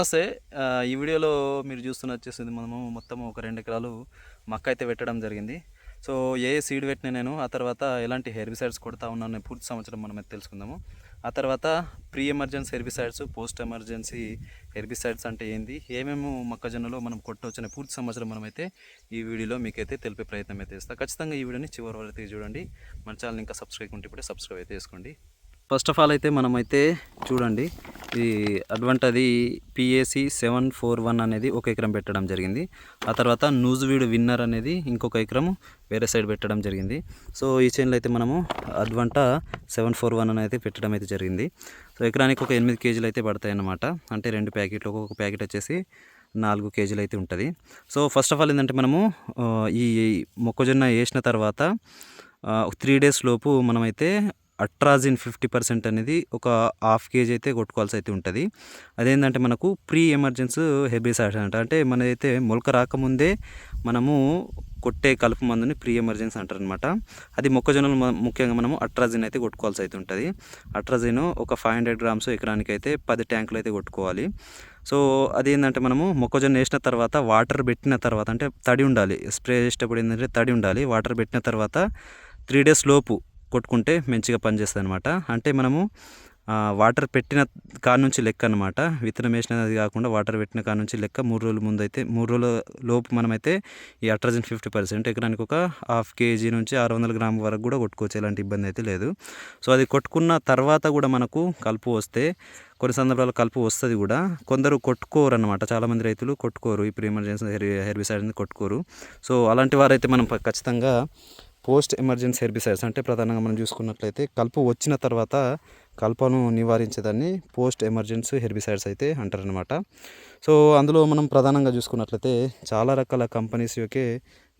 నమస్తే. ఈ వీడియోలో మీరు చూస్తున్న వచ్చేసింది మనము మొత్తం ఒక రెండు ఎకరాలు మక్క అయితే పెట్టడం జరిగింది. సో ఏ సీడ్ పెట్టిన నేను ఆ తర్వాత ఎలాంటి హెర్బిసైడ్స్ కొడతా ఉన్నాను పూర్తి సంవత్సరం మనం అయితే తెలుసుకుందాము. ఆ తర్వాత pre emergency herbicides post emergency herbicides అంటే ఏంది ఏమేమి మొక్కజొన్నలో మనం కొట్టవచ్చనే పూర్తి సంవత్సరం మనమైతే ఈ వీడియోలో మీకైతే తెలిపే ప్రయత్నం అయితే చేస్తాను ఖచ్చితంగా ఈ వీడియోని చివరి వరకు చూడండి. మన ఛానల్ ఇంకా సబ్స్క్రైబ్ ఉంటే ఇప్పుడే సబ్స్క్రైబ్ అయితే చేసుకోండి. ఫస్ట్ ఆఫ్ ఆల్ అయితే మనమైతే చూడండి ఈ అడ్వంటది పిఏసి సెవెన్ ఫోర్ వన్ అనేది ఒక ఎకరం పెట్టడం జరిగింది. ఆ తర్వాత నూజువీడు విన్నర్ అనేది ఇంకొక ఎకరం వేరే సైడ్ పెట్టడం జరిగింది. సో ఈ చైన్లో అయితే మనము అడ్వంట సెవెన్ ఫోర్ వన్ అనేది పెట్టడం అయితే జరిగింది. సో ఎకరానికి ఒక ఎనిమిది కేజీలు అయితే పడతాయి అన్నమాట అంటే రెండు ప్యాకెట్లు ఒక్కొక్క ప్యాకెట్ వచ్చేసి నాలుగు కేజీలు అయితే ఉంటుంది. సో ఫస్ట్ ఆఫ్ ఆల్ ఏంటంటే మనము ఈ మొక్కజొన్న వేసిన తర్వాత త్రీ డేస్ లోపు మనమైతే అట్రాజిన్ ఫిఫ్టీ పర్సెంట్ అనేది ఒక హాఫ్ కేజీ అయితే కొట్టుకోవాల్సి అయితే ఉంటుంది. అదేంటంటే మనకు ప్రీ ఎమర్జెన్స్ హెబిసైడ్ అంట. అంటే మనదైతే మొలక రాకముందే మనము కొట్టే కలుపు మందుని ప్రీ ఎమర్జెన్సీ అంటారు అనమాట అది మొక్కజొన్నలు ముఖ్యంగా మనము అట్రాజిన్ అయితే కొట్టుకోవాల్సి అయితే ఉంటుంది. అట్రాజిన్ ఒక ఫైవ్ హండ్రెడ్ గ్రామ్స్ ఎకరానికి అయితే పది ట్యాంకులు అయితే కొట్టుకోవాలి. సో అదేంటంటే మనము మొక్కజొన్న వేసిన తర్వాత వాటర్ పెట్టిన తర్వాత అంటే తడి ఉండాలి. స్ప్రే చేసేటప్పుడు ఏంటంటే తడి ఉండాలి. వాటర్ పెట్టిన తర్వాత త్రీ డేస్ లోపు కొట్టుకుంటే మంచిగా పనిచేస్తుంది అనమాట అంటే మనము వాటర్ పెట్టిన కాడ నుంచి లెక్క అనమాట విత్తనం వేసినది కాకుండా వాటర్ పెట్టిన కాడ నుంచి లెక్క మూడు రోజుల ముందు అయితే మూడు రోజుల లోపు మనమైతే ఈ అట్రజన్ ఫిఫ్టీ పర్సెంట్ ఎకరానికి ఒక హాఫ్ కేజీ నుంచి ఆరు వందల గ్రాముల వరకు కూడా కొట్టుకోవచ్చు. ఎలాంటి ఇబ్బంది అయితే లేదు. సో అది కొట్టుకున్న తర్వాత కూడా మనకు కలుపు వస్తే కొన్ని సందర్భాల్లో కలుపు వస్తుంది కూడా. కొందరు కొట్టుకోరు అనమాట చాలామంది రైతులు కొట్టుకోరు. ఈ ప్రీ ఎమర్జెన్సీ హెర్బిసైడ్ అనేది కొట్టుకోరు. సో అలాంటి వారైతే మనం ఖచ్చితంగా పోస్ట్ ఎమర్జెన్సీ హెర్బిసైడ్స్ అంటే ప్రధానంగా మనం చూసుకున్నట్లయితే కలుపు వచ్చిన తర్వాత కలుపను నివారించేదాన్ని పోస్ట్ ఎమర్జెన్సీ హెర్బిసైడ్స్ అయితే అంటారనమాట సో అందులో మనం ప్రధానంగా చూసుకున్నట్లయితే చాలా రకాల కంపెనీస్ యొక్కే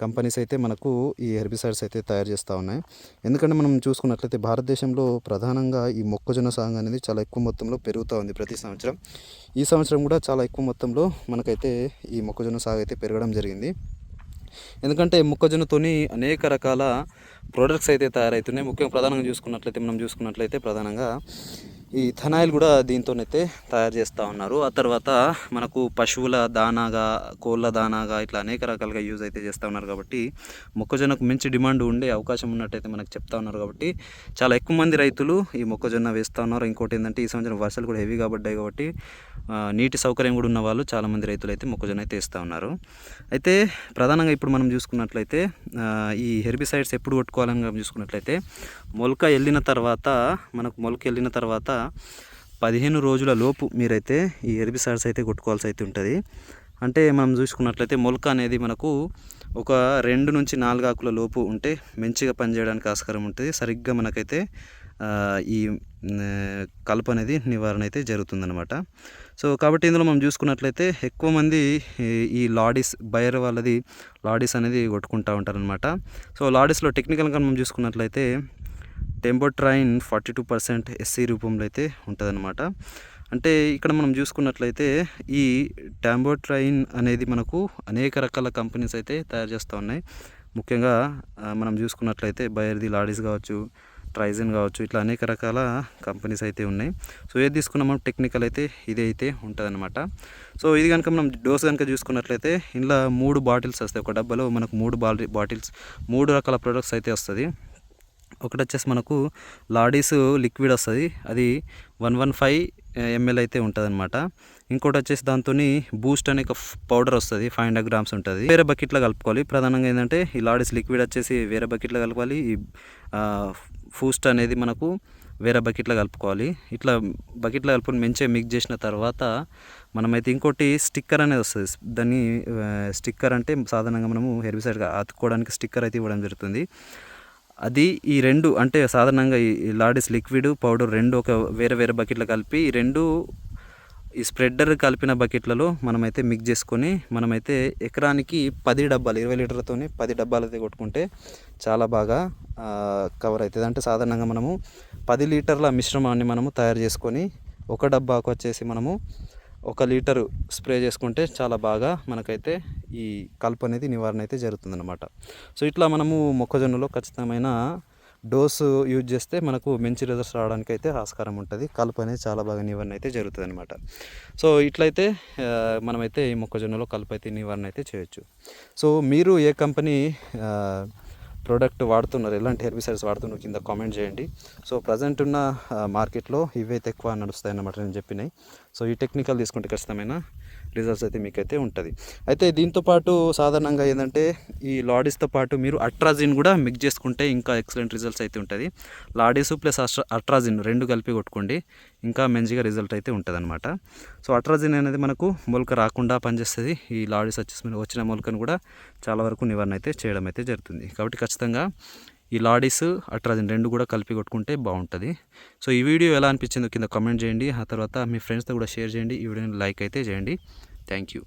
కంపెనీస్ అయితే మనకు ఈ హెర్బిసైడ్స్ అయితే తయారు చేస్తూ ఉన్నాయి. ఎందుకంటే మనం చూసుకున్నట్లయితే భారతదేశంలో ప్రధానంగా ఈ మొక్కజొన్న సాగు అనేది చాలా ఎక్కువ మొత్తంలో పెరుగుతూ ఉంది ప్రతి సంవత్సరం. ఈ సంవత్సరం కూడా చాలా ఎక్కువ మొత్తంలో మనకైతే ఈ మొక్కజొన్న సాగు అయితే పెరగడం జరిగింది. ఎందుకంటే మొక్కజొన్నతోని అనేక రకాల ప్రోడక్ట్స్ అయితే తయారవుతున్నాయి ముఖ్యంగా ప్రధానంగా చూసుకున్నట్లయితే మనం చూసుకున్నట్లయితే ప్రధానంగా ఈ థనాయిల్ కూడా దీంతోనైతే తయారు చేస్తూ ఉన్నారు. ఆ తర్వాత మనకు పశువుల దానాగా కోళ్ళ దానాగా ఇట్లా అనేక రకాలుగా యూజ్ అయితే చేస్తూ ఉన్నారు కాబట్టి మొక్కజొన్నకు మంచి డిమాండ్ ఉండే అవకాశం ఉన్నట్టయితే మనకు చెప్తా ఉన్నారు కాబట్టి చాలా ఎక్కువ మంది రైతులు ఈ మొక్కజొన్న వేస్తూ ఉన్నారు. ఇంకోటి ఏంటంటే ఈ సంవత్సరం వర్షాలు కూడా హెవీగా పడ్డాయి కాబట్టి నీటి సౌకర్యం కూడా ఉన్న వాళ్ళు చాలామంది రైతులు అయితే మొక్కజొన్న అయితే వేస్తూ ఉన్నారు. అయితే ప్రధానంగా ఇప్పుడు మనం చూసుకున్నట్లయితే ఈ హెర్బిసైడ్స్ ఎప్పుడు కొట్టుకోవాలని చూసుకున్నట్లయితే మొలక వెళ్ళిన తర్వాత మనకు మొలక వెళ్ళిన తర్వాత పదిహేను రోజుల లోపు మీరైతే ఈ హెర్బిసైడ్స్ అయితే కొట్టుకోవాల్సి అయితే ఉంటుంది. అంటే మనం చూసుకున్నట్లయితే మొలక అనేది మనకు ఒక రెండు నుంచి నాలుగు ఆకుల లోపు ఉంటే మంచిగా పనిచేయడానికి ఆస్కారం ఉంటుంది. సరిగ్గా మనకైతే ఈ కలప కలుపు అనేది నివారణ అయితే జరుగుతుందన్నమాట. సో కాబట్టి ఇందులో మనం చూసుకున్నట్లయితే ఎక్కువ మంది ఈ- లాడీస్ బయర్ వాళ్ళది లాడీస్ అనేది కొట్టుకుంటూ ఉంటారనమాట సో లాడీస్లో టెక్నికల్గా మనం చూసుకున్నట్లయితే టెంపోట్రైన్ ఫార్టీ టూ పర్సెంట్ ఎస్సీ రూపంలో అయితే ఉంటుందన్నమాట. అంటే ఇక్కడ మనం చూసుకున్నట్లయితే ఈ టాంబోట్రైన్ అనేది మనకు అనేక రకాల కంపెనీస్ అయితే తయారు చేస్తూ ఉన్నాయి. ముఖ్యంగా మనం చూసుకున్నట్లయితే బయర్ది లాడీస్ కావచ్చు ట్రైజన్ కావచ్చు ఇట్లా అనేక రకాల కంపెనీస్ అయితే ఉన్నాయి. సో ఏది తీసుకున్నామో టెక్నికల్ అయితే ఇది అయితే ఉంటుందన్నమాట. సో ఇది కనుక మనం డోస్ కనుక చూసుకున్నట్లయితే ఇందులో మూడు బాటిల్స్ వస్తాయి. ఒక డబ్బాలో మనకు మూడు బాల్ బాటిల్స్ మూడు రకాల ప్రొడక్ట్స్ అయితే వస్తుంది. ఒకటి వచ్చేసి మనకు లాడీస్ లిక్విడ్ వస్తుంది. అది వన్ వన్ ఫైవ్ ఎంఎల్ అయితే ఉంటుంది అనమాట ఇంకోటి వచ్చేసి దాంతో బూస్ట్ అనే ఒక పౌడర్ వస్తుంది. ఫైవ్ హండ్రెడ్ గ్రామ్స్ ఉంటుంది. వేరే బకెట్లో కలుపుకోవాలి. ప్రధానంగా ఏంటంటే ఈ లాడీస్ లిక్విడ్ వచ్చేసి వేరే బకెట్లో కలపాలి. ఈ ఫూస్ట్ అనేది మనకు వేరే బకెట్లో కలుపుకోవాలి. ఇట్లా బకెట్లో కలుపుకొని మంచిగా మిక్స్ చేసిన తర్వాత మనమైతే ఇంకోటి స్టిక్కర్ అనేది వస్తుంది. దాన్ని స్టిక్కర్ అంటే సాధారణంగా మనము హెర్బిసైడ్గా అతుక్కోవడానికి స్టిక్కర్ అయితే ఇవ్వడం జరుగుతుంది. అది ఈ రెండు అంటే సాధారణంగా ఈ ఈ లాడీస్ లిక్విడ్ పౌడర్ రెండు ఒక వేరే వేరే బకెట్లో కలిపి ఈ రెండు ఈ స్ప్రెడ్డర్ కలిపిన బకెట్లలో మనమైతే మిక్స్ చేసుకొని మనమైతే ఎకరానికి పది డబ్బాలు ఇరవై లీటర్లతో పది డబ్బాలు అయితే కొట్టుకుంటే చాలా బాగా కవర్ అవుతుంది. అంటే సాధారణంగా మనము పది లీటర్ల మిశ్రమాన్ని మనము తయారు చేసుకొని ఒక డబ్బాకు వచ్చేసి మనము ఒక లీటరు స్ప్రే చేసుకుంటే చాలా బాగా మనకైతే ఈ కలుపు అనేది నివారణ అయితే జరుగుతుందన్నమాట. సో ఇట్లా మనము మొక్కజొన్నలో ఖచ్చితమైన డోస్ యూజ్ చేస్తే మనకు మంచి రిజల్ట్స్ రావడానికి అయితే ఆస్కారం ఉంటుంది. కలుపు అనేది చాలా బాగా నివారణ అయితే జరుగుతుంది అనమాట సో ఇట్లయితే మనమైతే ఈ మొక్కజొన్నలో కలుపు అయితే నివారణ అయితే చేయొచ్చు. సో మీరు ఏ కంపెనీ ప్రోడక్ట్ వాడుతున్నారు ఎలాంటి హెర్బిసైడ్స్ వాడుతున్నారు కింద కామెంట్ చేయండి. సో ప్రజెంట్ ఉన్న మార్కెట్లో ఇవైతే ఎక్కువ నడుస్తాయన్నమాట నేను చెప్పినాయి సో ఈ టెక్నికల్ తీసుకుంటే ఖచ్చితమైన? రిజల్ట్స్ అయితే మీకైతే ఉంటుంది. అయితే దీంతో పాటు సాధారణంగా ఏంటంటే ఈ లాడీస్తో పాటు మీరు అట్రాజిన్ కూడా మిక్స్ చేసుకుంటే ఇంకా ఎక్సలెంట్ రిజల్ట్స్ అయితే ఉంటుంది. లాడీస్ ప్లస్ అట్రాజిన్ రెండు కలిపి కొట్టుకోండి ఇంకా మంచిగా రిజల్ట్ అయితే ఉంటుంది అనమాట సో అట్రాజిన్ అనేది మనకు మొలక రాకుండా పనిచేస్తుంది. ఈ లాడీస్ వచ్చేసి వచ్చిన మొలకను కూడా చాలా వరకు నివారణ అయితే చేయడం అయితే జరుగుతుంది. కాబట్టి ఖచ్చితంగా ఈ లాడీస్ అట్రాజిన్ రెండు కూడా కలిపి కొట్టుకుంటే బాగుంటుంది. సో ఈ వీడియో ఎలా అనిపించిందో కింద కమెంట్ చేయండి. ఆ తర్వాత మీ ఫ్రెండ్స్తో కూడా షేర్ చేయండి. ఈ వీడియోని లైక్ అయితే చేయండి. Thank you.